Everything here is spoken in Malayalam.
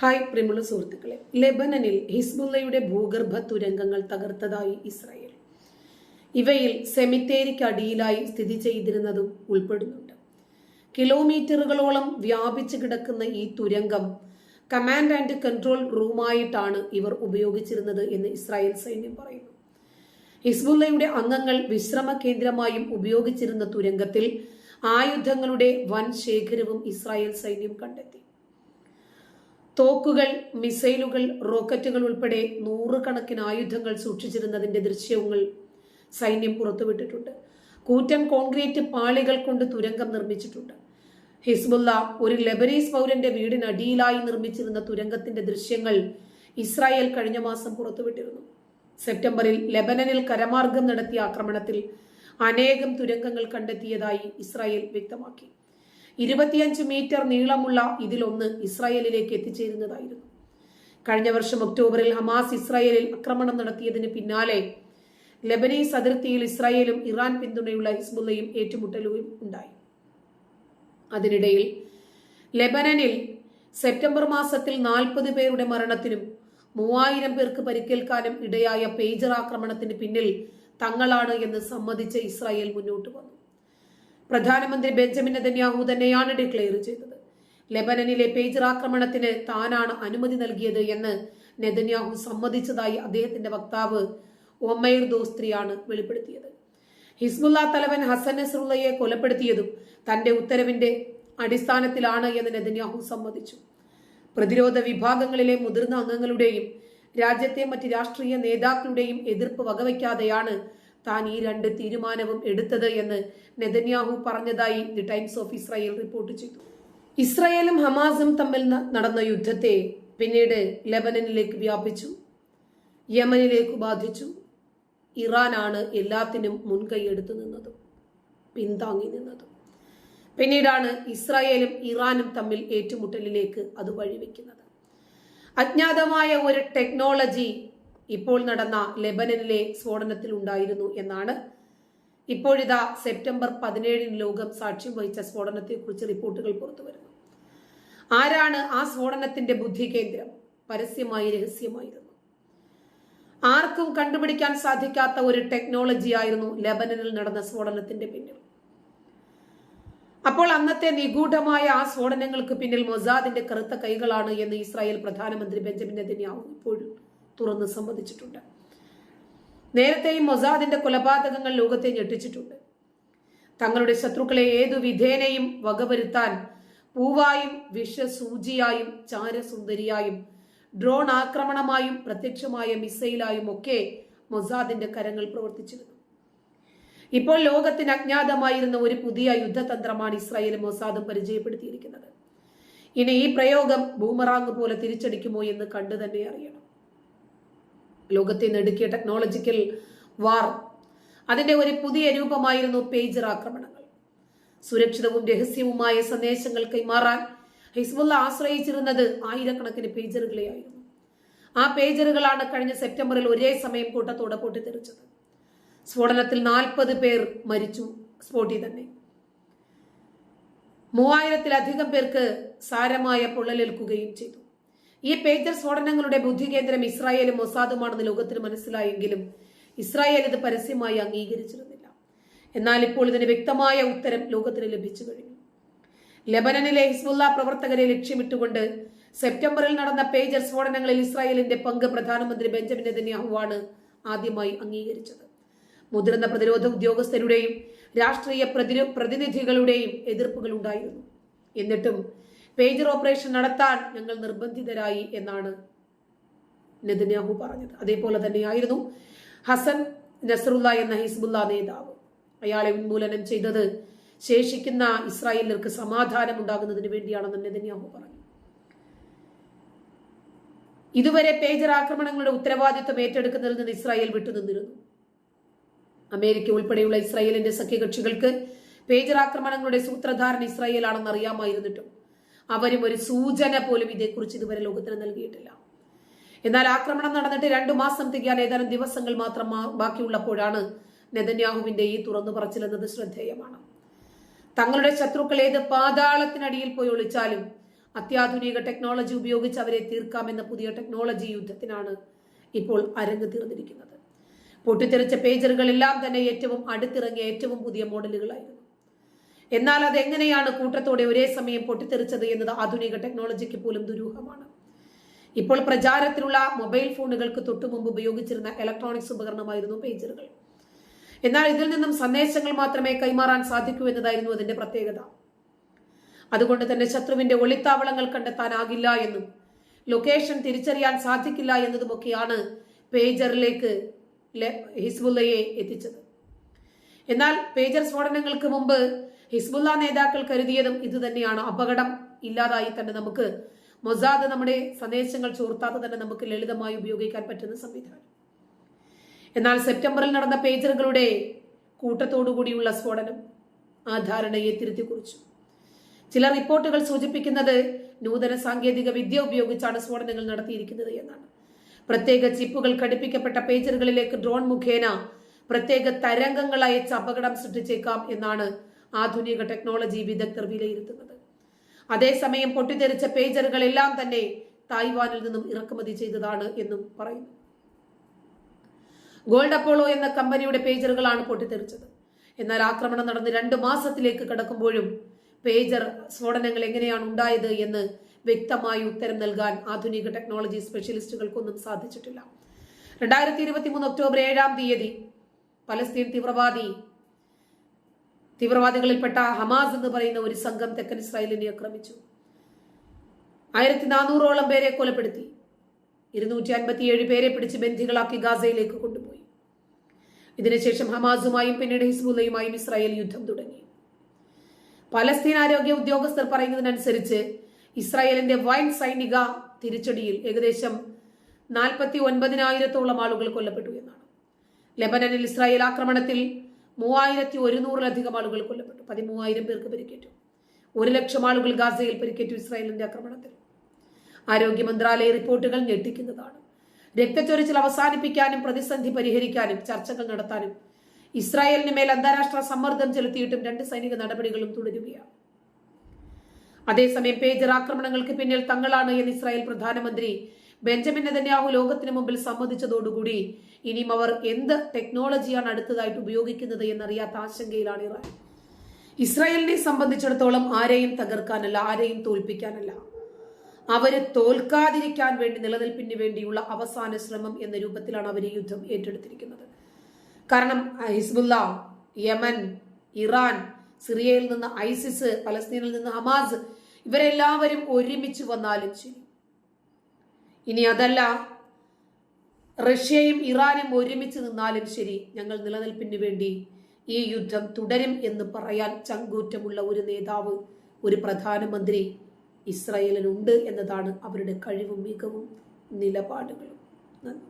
ഹായ് പ്രിമുള്ള സുഹൃത്തുക്കളെ. ലെബനനിൽ ഹിസ്ബുള്ളയുടെ ഭൂഗർഭ തുരങ്കങ്ങൾ തകർത്തതായി ഇസ്രായേൽ. ഇവയിൽ സെമിത്തേരിക്ക് അടിയിലായി സ്ഥിതി ചെയ്തിരുന്നതും ഉൾപ്പെടുന്നുണ്ട്. കിലോമീറ്ററുകളോളം വ്യാപിച്ചു കിടക്കുന്ന ഈ തുരങ്കം കമാൻഡ് ആൻഡ് കൺട്രോൾ റൂമായിട്ടാണ് ഇവർ ഉപയോഗിച്ചിരുന്നത് എന്ന് ഇസ്രായേൽ സൈന്യം പറയുന്നു. ഹിസ്ബുള്ളയുടെ അംഗങ്ങൾ വിശ്രമ കേന്ദ്രമായും ഉപയോഗിച്ചിരുന്ന തുരങ്കത്തിൽ ആയുധങ്ങളുടെ വൻ ശേഖരവും ഇസ്രായേൽ സൈന്യം കണ്ടെത്തി. തോക്കുകൾ മിസൈലുകൾ റോക്കറ്റുകൾ ഉൾപ്പെടെ നൂറുകണക്കിന് ആയുധങ്ങൾ സൂക്ഷിച്ചിരുന്നതിന്റെ ദൃശ്യങ്ങൾ സൈന്യം പുറത്തുവിട്ടിട്ടുണ്ട്. കൂറ്റൻ കോൺക്രീറ്റ് പാളികൾ കൊണ്ട് തുരങ്കം നിർമ്മിച്ചിട്ടുണ്ട്. ഹിസ്ബുല്ല ഒരു ലെബനീസ് പൗരന്റെ വീടിനടിയിലായി നിർമ്മിച്ചിരുന്ന തുരങ്കത്തിന്റെ ദൃശ്യങ്ങൾ ഇസ്രായേൽ കഴിഞ്ഞ മാസം പുറത്തുവിട്ടിരുന്നു. സെപ്റ്റംബറിൽ ലെബനനിൽ കരമാർഗം നടത്തിയ ആക്രമണത്തിൽ അനേകം തുരങ്കങ്ങൾ കണ്ടെത്തിയതായി ഇസ്രായേൽ വ്യക്തമാക്കി. ഇരുപത്തിയഞ്ച് മീറ്റർ നീളമുള്ള ഇതിലൊന്ന് ഇസ്രായേലിലേക്ക് എത്തിച്ചേരുന്നതായിരുന്നു. കഴിഞ്ഞ വർഷം ഒക്ടോബറിൽ ഹമാസ് ഇസ്രായേലിൽ ആക്രമണം നടത്തിയതിന് പിന്നാലെ ലെബനീസ് അതിർത്തിയിൽ ഇസ്രായേലും ഇറാൻ പിന്തുണയുള്ള ഹിസ്ബുള്ളയും ഏറ്റുമുട്ടലുകയും ഉണ്ടായി. അതിനിടയിൽ ലെബനനിൽ സെപ്റ്റംബർ മാസത്തിൽ നാൽപ്പത് പേരുടെ മരണത്തിനും മൂവായിരം പേർക്ക് പരിക്കേൽക്കാനും ഇടയായ പേജർ ആക്രമണത്തിന് പിന്നിൽ തങ്ങളാണ് എന്ന് സമ്മതിച്ച ഇസ്രായേൽ മുന്നോട്ട് വന്നു. പ്രധാനമന്ത്രി ബെഞ്ചമിൻ നെതന്യാഹു തന്നെയാണ് ഡിക്ലെയർ ചെയ്തത്. ലെബനനിലെ പേജർ ആക്രമണത്തിന് താനാണ് അനുമതി നൽകിയത് എന്ന് നെതന്യാഹു സമ്മതിച്ചതായി അദ്ദേഹത്തിന്റെ വക്താവ് ഒമൈർ ദോസ്ത്രിയാണ് വെളിപ്പെടുത്തിയത്. ഹിസ്ബുല്ല തലവൻ ഹസൻ നസറുള്ളയെ കൊലപ്പെടുത്തിയതും തന്റെ ഉത്തരവിന്റെ അടിസ്ഥാനത്തിലാണ് എന്ന് നെതന്യാഹു സമ്മതിച്ചു. പ്രതിരോധ വിഭാഗങ്ങളിലെ മുതിർന്ന അംഗങ്ങളുടെയും രാജ്യത്തെ മറ്റ് രാഷ്ട്രീയ നേതാക്കളുടെയും എതിർപ്പ് വകവയ്ക്കാതെയാണ് താൻ ഈ രണ്ട് തീരുമാനവും എടുത്തത് എന്ന് നെതന്യാഹു പറഞ്ഞതായി the Times of Israel report ചെയ്തു. ഇസ്രായേലും ഹമാസും തമ്മിൽ നടന്ന യുദ്ധത്തെ പിന്നീട് ലെബനനിലേക്ക് വ്യാപിച്ചു. യമനിലേക്ക് ബാധിച്ചു. ഇറാനാണ് എല്ലാത്തിനും മുൻകൈ എടുത്തു നിന്നതും പിന്താങ്ങി നിന്നതും. പിന്നീടാണ് ഇസ്രായേലും ഇറാനും തമ്മിൽ ഏറ്റുമുട്ടലിലേക്ക് അത് വഴിവെക്കുന്നത്. അജ്ഞാതമായ ഒരു ടെക്നോളജി ഇപ്പോൾ നടന്ന ലെബനനിലെ സ്ഫോടനത്തിൽ ഉണ്ടായിരുന്നു എന്നാണ്. ഇപ്പോഴിതാ സെപ്റ്റംബർ പതിനേഴിന് ലോകം സാക്ഷ്യം വഹിച്ച സ്ഫോടനത്തെക്കുറിച്ച് റിപ്പോർട്ടുകൾ പുറത്തുവരുന്നു ആരാണ് ആ സ്ഫോടനത്തിന്റെ ബുദ്ധി കേന്ദ്രം? പരസ്യമായി രഹസ്യമായിരുന്നു. ആർക്കും കണ്ടുപിടിക്കാൻ സാധിക്കാത്ത ഒരു ടെക്നോളജി ആയിരുന്നു ലെബനനിൽ നടന്ന സ്ഫോടനത്തിന്റെ പിന്നിൽ. അപ്പോൾ അന്നത്തെ നിഗൂഢമായ ആ സ്ഫോടനങ്ങൾക്ക് പിന്നിൽ മൊസാദിന്റെ കറുത്ത കൈകളാണ് എന്ന് ഇസ്രായേൽ പ്രധാനമന്ത്രി ബെഞ്ചമിൻ നെതന്യാഹു ഇപ്പോഴും തുറന്ന് സമ്മതിച്ചിട്ടുണ്ട്. നേരത്തെയും മൊസാദിന്റെ കൊലപാതകങ്ങൾ ലോകത്തെ ഞെട്ടിച്ചിട്ടുണ്ട്. തങ്ങളുടെ ശത്രുക്കളെ ഏതു വിധേനയും വകവരുത്താൻ പൂവായും വിഷസൂചിയായും ചാരസുന്ദരിയായും ഡ്രോൺ ആക്രമണമായും പ്രത്യക്ഷമായ മിസൈലായും ഒക്കെ മൊസാദിന്റെ കരങ്ങൾ പ്രവർത്തിച്ചിരുന്നു. ഇപ്പോൾ ലോകത്തിന് അജ്ഞാതമായിരുന്ന ഒരു പുതിയ യുദ്ധതന്ത്രമാണ് ഇസ്രായേൽ മൊസാദും പരിചയപ്പെടുത്തിയിരിക്കുന്നത്. ഇനി ഈ പ്രയോഗം ബൂമറാങ് പോലെ തിരിച്ചടിക്കുമോ എന്ന് കണ്ടു തന്നെ അറിയണം. ലോകത്തെ നടുക്കിയ ടെക്നോളജിക്കൽ വാർ അതിന്റെ ഒരു പുതിയ രൂപമായിരുന്നു പേജർ ആക്രമണങ്ങൾ. സുരക്ഷിതവും രഹസ്യവുമായ സന്ദേശങ്ങൾ കൈമാറാൻ ഹിസ്ബുള്ള ആശ്രയിച്ചിരുന്നത് ആയിരക്കണക്കിന് പേജറുകളെയായിരുന്നു ആ പേജറുകളാണ് കഴിഞ്ഞ സെപ്റ്റംബറിൽ ഒരേ സമയം കൂട്ടത്തോടെ പൊട്ടിത്തെറിച്ചത്. സ്ഫോടനത്തിൽ നാൽപ്പത് പേർ മരിച്ചു സ്ഫോട്ടി തന്നെ. മൂവായിരത്തിലധികം പേർക്ക് സാരമായ പൊള്ളലേൽക്കുകയും ചെയ്തു. ഈ പേജർ സ്ഫോടനങ്ങളുടെ ബുദ്ധി കേന്ദ്രം ഇസ്രായേലും മൊസാദുമാണെന്ന് ലോകത്തിന് മനസ്സിലായെങ്കിലും ഇസ്രായേൽ ഇത് പരസ്യമായി അംഗീകരിച്ചിരുന്നില്ല. എന്നാൽ ഇപ്പോൾ ഇതിന് വ്യക്തമായ ഉത്തരം ലോകത്തിന് ലഭിച്ചു കഴിഞ്ഞു. ലബനനിലെ ഹിസ്ബുല്ല പ്രവർത്തകരെ ലക്ഷ്യമിട്ടുകൊണ്ട് സെപ്റ്റംബറിൽ നടന്ന പേജർ സ്ഫോടനങ്ങളിൽ ഇസ്രായേലിന്റെ പങ്ക് പ്രധാനമന്ത്രി ബെഞ്ചമിൻ നെതന്യാഹുവാണ് ആദ്യമായി അംഗീകരിച്ചത്. മുതിർന്ന പ്രതിരോധ ഉദ്യോഗസ്ഥരുടെയും രാഷ്ട്രീയ പ്രതിനിധികളുടെയും എതിർപ്പുകൾ ഉണ്ടായിരുന്നു എന്നിട്ടും പേജർ ഓപ്പറേഷൻ നടത്താൻ ഞങ്ങൾ നിർബന്ധിതരായി എന്നാണ് നെതന്യാഹു പറഞ്ഞത്. അതേപോലെ തന്നെയായിരുന്നു ഹസൻ നസറുല്ല എന്ന ഹിസ്ബുല്ല നേതാവ്. അയാളെ ഉന്മൂലനം ചെയ്തത് ശേഷിക്കുന്ന ഇസ്രായേലർക്ക് സമാധാനം ഉണ്ടാകുന്നതിന് വേണ്ടിയാണെന്ന് നെതന്യാഹു പറഞ്ഞു. ഇതുവരെ പേജർ ആക്രമണങ്ങളുടെ ഉത്തരവാദിത്വം ഏറ്റെടുക്കുന്നതിൽ നിന്ന് ഇസ്രായേൽ വിട്ടുനിന്നിരുന്നു. അമേരിക്ക ഉൾപ്പെടെയുള്ള ഇസ്രായേലിന്റെ സഖ്യകക്ഷികൾക്ക് പേജർ ആക്രമണങ്ങളുടെ സൂത്രധാരൻ ഇസ്രായേലാണെന്ന് അറിയാമായിരുന്നിട്ടും അവരും ഒരു സൂചന പോലും ഇതേക്കുറിച്ച് ഇതുവരെ ലോകത്തിന് നൽകിയിട്ടില്ല. എന്നാൽ ആക്രമണം നടന്നിട്ട് രണ്ടു മാസം തികയാൻ ഏതാനും ദിവസങ്ങൾ മാത്രം ബാക്കിയുള്ളപ്പോഴാണ് നെതന്യാഹുവിന്റെ ഈ തുറന്നു പറച്ചിലെന്നത് ശ്രദ്ധേയമാണ്. തങ്ങളുടെ ശത്രുക്കൾ ഏത് പാതാളത്തിനടിയിൽ പോയി ഒളിച്ചാലും അത്യാധുനിക ടെക്നോളജി ഉപയോഗിച്ച് അവരെ തീർക്കാമെന്ന പുതിയ ടെക്നോളജി യുദ്ധത്തിനാണ് ഇപ്പോൾ അരങ്ങ് തീർന്നിരിക്കുന്നത്. പൊട്ടിത്തെറിച്ച പേജറുകളെല്ലാം തന്നെ ഏറ്റവും അടുത്തിറങ്ങിയ ഏറ്റവും പുതിയ മോഡലുകളായിരുന്നു. എന്നാൽ അത് എങ്ങനെയാണ് കൂട്ടത്തോടെ ഒരേ സമയം പൊട്ടിത്തെറിച്ചത് എന്നത് ആധുനിക ടെക്നോളജിക്ക് പോലും ദുരൂഹമാണ്. ഇപ്പോൾ പ്രചാരത്തിലുള്ള മൊബൈൽ ഫോണുകൾക്ക് തൊട്ടുമുമ്പ് ഉപയോഗിച്ചിരുന്ന ഇലക്ട്രോണിക്സ് ഉപകരണമായിരുന്നു പേജറുകൾ എന്നാൽ ഇതിൽ നിന്നും സന്ദേശങ്ങൾ മാത്രമേ കൈമാറാൻ സാധിക്കൂ എന്നതായിരുന്നു അതിന്റെ പ്രത്യേകത. അതുകൊണ്ട് തന്നെ ശത്രുവിന്റെ ഒളിത്താവളങ്ങൾ കണ്ടെത്താനാകില്ല എന്നും ലൊക്കേഷൻ തിരിച്ചറിയാൻ സാധിക്കില്ല എന്നതുമൊക്കെയാണ് പേജറിലേക്ക് ഹിസ്ബുല്ലയെ എത്തിച്ചത്. എന്നാൽ പേജർ സ്ഫോടനങ്ങൾക്ക് മുമ്പ് ഹിസ്ബുള്ള നേതാക്കൾ കരുതിയതും ഇതുതന്നെയാണ് അപകടം ഇല്ലാതായി തന്നെ നമുക്ക് മൊസാദ് നമ്മുടെ സന്ദേശങ്ങൾ ചോർത്താതെ തന്നെ നമുക്ക് ലളിതമായി ഉപയോഗിക്കാൻ പറ്റുന്ന സംവിധാനം. എന്നാൽ സെപ്റ്റംബറിൽ നടന്ന പേജറുകളുടെ കൂട്ടത്തോടുകൂടിയുള്ള സ്ഫോടനം ആ ധാരണയെ തിരുത്തി കുറിച്ചു ചില റിപ്പോർട്ടുകൾ സൂചിപ്പിക്കുന്നത് നൂതന സാങ്കേതിക വിദ്യ ഉപയോഗിച്ചാണ് സ്ഫോടനങ്ങൾ നടത്തിയിരിക്കുന്നത് എന്നാണ്. പ്രത്യേക ചിപ്പുകൾ ഘടിപ്പിക്കപ്പെട്ട പേജറുകളിലേക്ക് ഡ്രോൺ മുഖേന പ്രത്യേക തരംഗങ്ങൾ അയച്ച് അപകടം സൃഷ്ടിച്ചേക്കാം എന്നാണ് ആധുനിക ടെക്നോളജി വിദഗ്ധർ വിലയിരുത്തുന്നത്. അതേസമയം പൊട്ടിത്തെറിച്ച പേജറുകളെല്ലാം തന്നെ തായ്വാനിൽ നിന്നും ഇറക്കുമതി ചെയ്തതാണ് എന്നും പറയുന്നു. ഗോൾഡ് അപ്പോളോ എന്ന കമ്പനിയുടെ പേജറുകളാണ് പൊട്ടിത്തെറിച്ചത്. എന്നാൽ ആക്രമണം നടന്ന് രണ്ടു മാസത്തിലേക്ക് കടക്കുമ്പോഴും പേജർ സ്ഫോടനങ്ങൾ എങ്ങനെയാണ് ഉണ്ടായത് എന്ന് വ്യക്തമായി ഉത്തരം നൽകാൻ ആധുനിക ടെക്നോളജി സ്പെഷ്യലിസ്റ്റുകൾക്കൊന്നും സാധിച്ചിട്ടില്ല. രണ്ടായിരത്തി ഇരുപത്തി മൂന്ന് ഒക്ടോബർ ഏഴാം തീയതി പലസ്തീൻ തീവ്രവാദി തീവ്രവാദികളിൽപ്പെട്ട ഹമാസ് എന്ന് പറയുന്ന ഒരു സംഘം തെക്കൻ ഇസ്രായേലിനെ ആക്രമിച്ചു. ആയിരത്തി നാനൂറോളം പേരെ കൊലപ്പെടുത്തി. ഇരുന്നൂറ്റി അൻപത്തിയേഴ് പേരെ പിടിച്ച് ബന്ധികളാക്കി ഗാസയിലേക്ക് കൊണ്ടുപോയി. ഇതിനുശേഷം ഹമാസുമായും പിന്നീട് ഹിസ്ബുല്ലയുമായും ഇസ്രായേൽ യുദ്ധം തുടങ്ങി. പലസ്തീൻ ആരോഗ്യ ഉദ്യോഗസ്ഥർ പറയുന്നതിനനുസരിച്ച് ഇസ്രായേലിന്റെ വൈൻ സൈനിക തിരിച്ചടിയിൽ ഏകദേശം നാൽപ്പത്തി ഒൻപതിനായിരത്തോളം ആളുകൾ കൊല്ലപ്പെട്ടു എന്നാണ്. ലെബനനിൽ ഇസ്രായേൽ ആക്രമണത്തിൽ മൂവായിരത്തി ഒരുന്നൂറിലധികം ആളുകൾ കൊല്ലപ്പെട്ടു. പതിമൂവായിരം പേർക്ക് പരിക്കേറ്റു. ഒരു ലക്ഷം ആളുകൾ ഗാസയിൽ പരിക്കേറ്റു ഇസ്രായേലിന്റെ ആക്രമണത്തിൽ. ആരോഗ്യ മന്ത്രാലയ റിപ്പോർട്ടുകൾ ഞെട്ടിക്കുന്നതാണ്. രക്തച്ചൊരിച്ചിൽ അവസാനിപ്പിക്കാനും പ്രതിസന്ധി പരിഹരിക്കാനും ചർച്ചകൾ നടത്താനും ഇസ്രായേലിന് മേൽ അന്താരാഷ്ട്ര സമ്മർദ്ദം ചെലുത്തിയിട്ടും രണ്ട് സൈനിക നടപടികളും തുടരുകയാണ്. അതേസമയം പേജർ ആക്രമണങ്ങൾക്ക് പിന്നിൽ തങ്ങളാണ് എന്ന് ഇസ്രായേൽ പ്രധാനമന്ത്രി ബെഞ്ചമിൻ നെതന്യാഹു ലോകത്തിന് മുമ്പിൽ സമ്മതിച്ചതോടുകൂടി ഇനിയും അവർ എന്ത് ടെക്നോളജിയാണ് അടുത്തതായിട്ട് ഉപയോഗിക്കുന്നത് എന്നറിയാത്ത ആശങ്കയിലാണ് ഇറാൻ. ഇസ്രായേലിനെ സംബന്ധിച്ചിടത്തോളം ആരെയും തകർക്കാനല്ല ആരെയും തോൽപ്പിക്കാനല്ല. അവർ തോൽക്കാതിരിക്കാൻ വേണ്ടി നിലനിൽപ്പിന് വേണ്ടിയുള്ള അവസാന ശ്രമം എന്ന രൂപത്തിലാണ് അവർ യുദ്ധം ഏറ്റെടുത്തിരിക്കുന്നത്. കാരണം ഹിസ്ബുല്ല യമൻ ഇറാൻ സിറിയയിൽ നിന്ന് ഐസിസ് പലസ്തീനിൽ നിന്ന് ഹമാസ് ഇവരെല്ലാവരും ഒരുമിച്ച് വന്നാലും ശരി. ഇനി അതല്ല. റഷ്യയും ഇറാനും ഒരുമിച്ച് നിന്നാലും ശരി ഞങ്ങൾ നിലനിൽപ്പിന് വേണ്ടി ഈ യുദ്ധം തുടരും എന്ന് പറയാൻ ചങ്കൂറ്റമുള്ള ഒരു നേതാവ് ഒരു പ്രധാനമന്ത്രി ഇസ്രയേലിനുണ്ട് എന്നതാണ് അവരുടെ കഴിവും മികവും നിലപാടുകളും. നന്ദി.